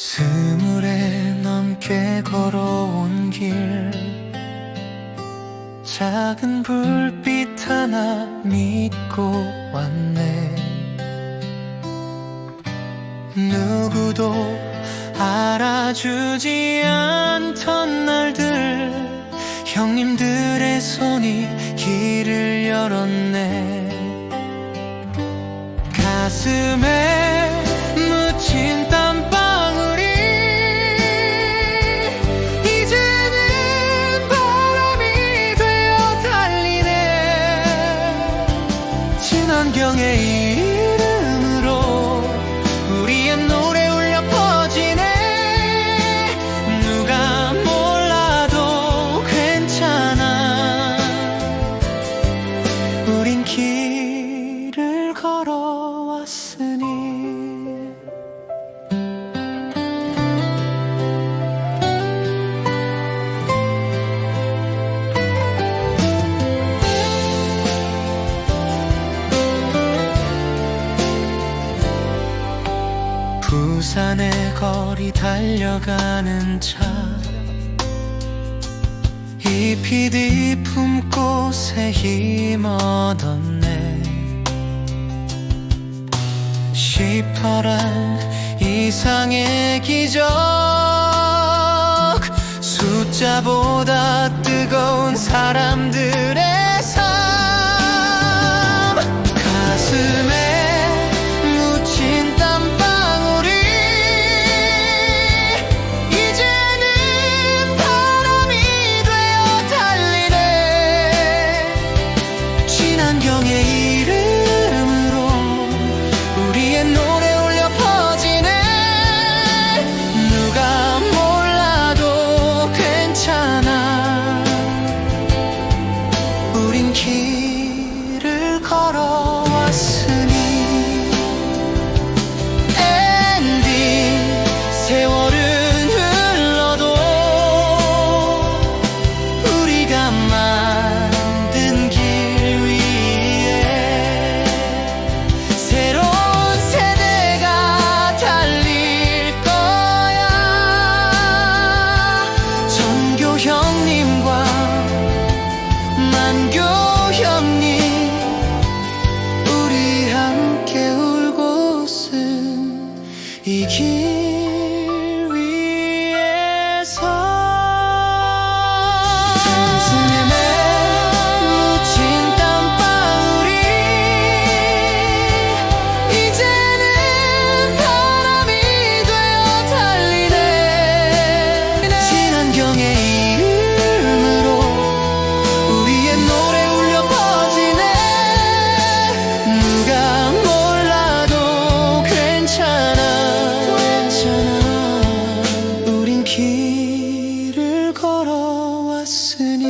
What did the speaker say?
스물에 넘게 걸어온 길. 작은 불빛 하나 믿고 왔네. 누구도 알아주지 않던 날들. 형님들의 손이 길을 열었네. 가슴에 친환경의 부산의 거리 달려가는 차. 이 PD 품꽃에 힘 얻었네. 시퍼란 이상의 기적. 숫자보다 뜨거운 사람들의 걸어왔으니